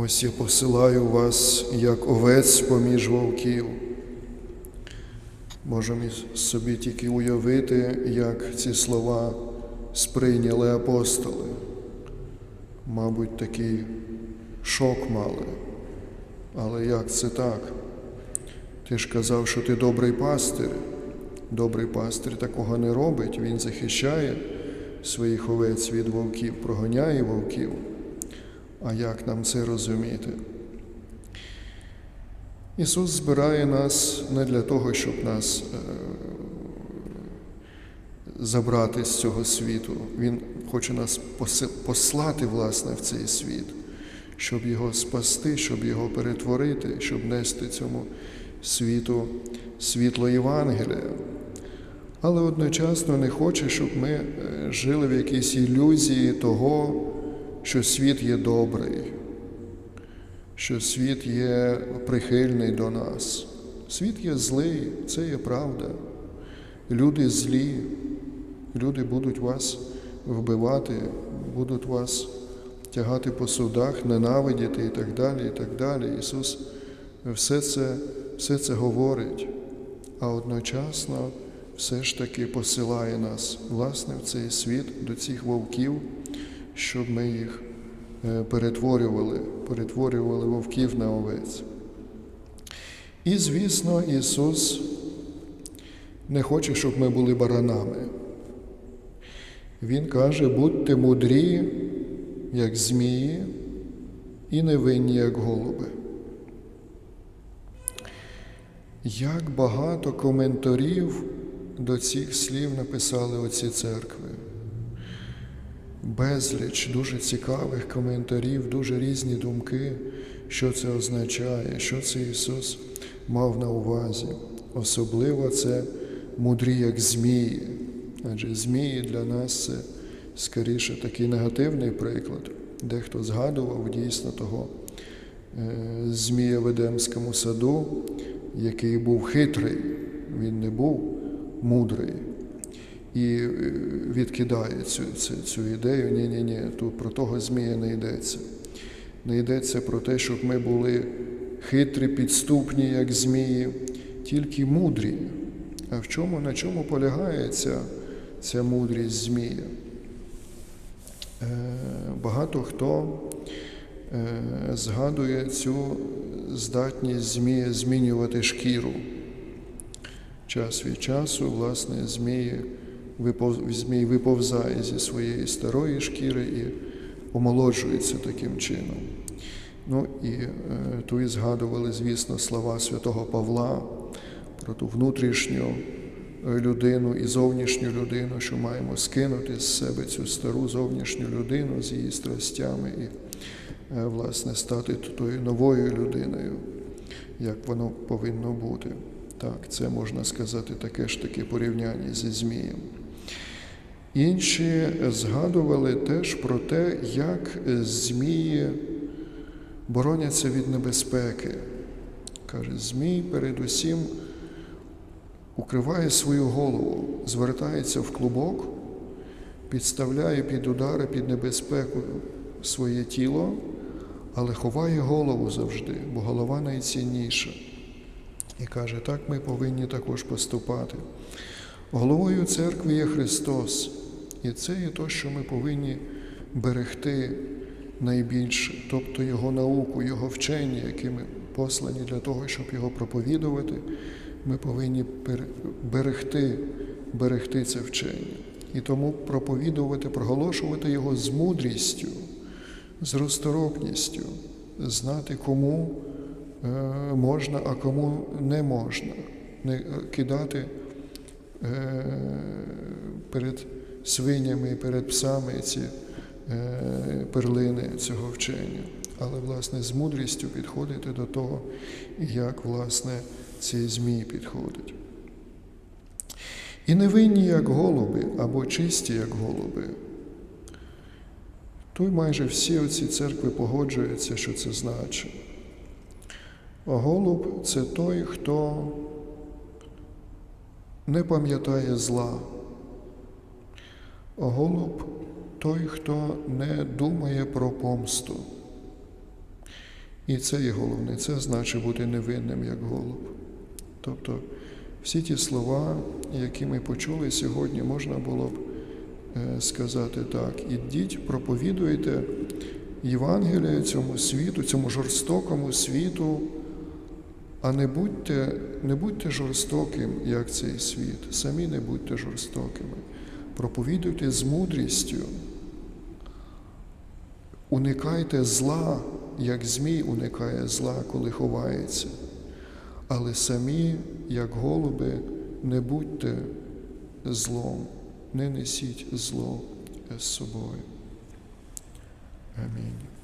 Ось я посилаю вас, як овець поміж вовків. Можемо собі тільки уявити, як ці слова сприйняли апостоли. Мабуть, такий шок мали. Але як це так? Ти ж казав, що ти добрий пастир. Добрий пастир такого не робить, він захищає своїх овець від вовків, проганяє вовків. А як нам це розуміти? Ісус збирає нас не для того, щоб нас е, забрати з цього світу. Він хоче нас послати, власне, в цей світ, щоб його спасти, щоб його перетворити, щоб нести цьому світу світло Євангелія. Але одночасно не хоче, щоб ми е, жили в якійсь ілюзії того, що світ є добрий, що світ є прихильний до нас. Світ є злий, це є правда. Люди злі, люди будуть вас вбивати, будуть вас тягати по судах, ненавидіти і так далі. і так далі. Ісус все це, все це говорить, а одночасно все ж таки посилає нас власне в цей світ до цих вовків, щоб ми їх е, перетворювали, перетворювали вовків на овець. І, звісно, Ісус не хоче, щоб ми були баранами. Він каже, будьте мудрі, як змії, і невинні, як голуби. Як багато коментарів до цих слів написали оці церкви. Безліч дуже цікавих коментарів, дуже різні думки, що це означає, що це Ісус мав на увазі. Особливо це мудрі, як змії. Адже змії для нас це скоріше такий негативний приклад. Дехто згадував дійсно того е, змія в Едемському саду, який був хитрий, він не був мудрий. І е, відкидає цю, цю, цю ідею. Ні, ні, ні, тут про того змія не йдеться. Не йдеться про те, щоб ми були хитрі, підступні, як змії, тільки мудрі. А в чому, на чому полягає ця, ця мудрість змія? Е, Багато хто е, згадує цю здатність змії змінювати шкіру. Час від часу, власне, змії змій виповзає зі своєї старої шкіри і омолоджується таким чином. Ну і е, тут і згадували, звісно, слова святого Павла про ту внутрішню е, людину і зовнішню людину, що маємо скинути з себе цю стару зовнішню людину з її страстями і, е, власне, стати тою новою людиною, як воно повинно бути. Так, це можна сказати таке ж таке порівняння зі Змієм. Інші згадували теж про те, як змії бороняться від небезпеки. Каже, Змій передусім укриває свою голову, звертається в клубок, підставляє під удари, під небезпеку своє тіло, але ховає голову завжди, бо голова найцінніша. І каже, так ми повинні також поступати. Головою церкви є Христос, і це є те, що ми повинні берегти найбільше, тобто Його науку, Його вчення, які ми послані для того, щоб його проповідувати, ми повинні берегти, берегти це вчення. І тому проповідувати, проголошувати його з мудрістю, з розторопністю, знати, кому е, можна, а кому не можна, не е, кидати перед свинями і перед псами ці е, перлини цього вчення, але власне з мудрістю підходити до того, як власне цей змій підходить. І невинні, як голуби, або чисті, як голуби. Тут майже всі оці церкви погоджуються, що це значить. А голуб це той, хто не пам'ятає зла. Голуб той, хто не думає про помсту. І це є головне, це значить бути невинним, як голуб. Тобто всі ті слова, які ми почули сьогодні, можна було б е, сказати так: ідіть, проповідуйте Євангеліє цьому світу, цьому жорстокому світу, а не будьте, не будьте жорстоким, як цей світ. Самі не будьте жорстокими. Проповідуйте з мудрістю. Уникайте зла, як змій уникає зла, коли ховається. Але самі, як голуби, не будьте злом, не несіть зло з собою. Амінь.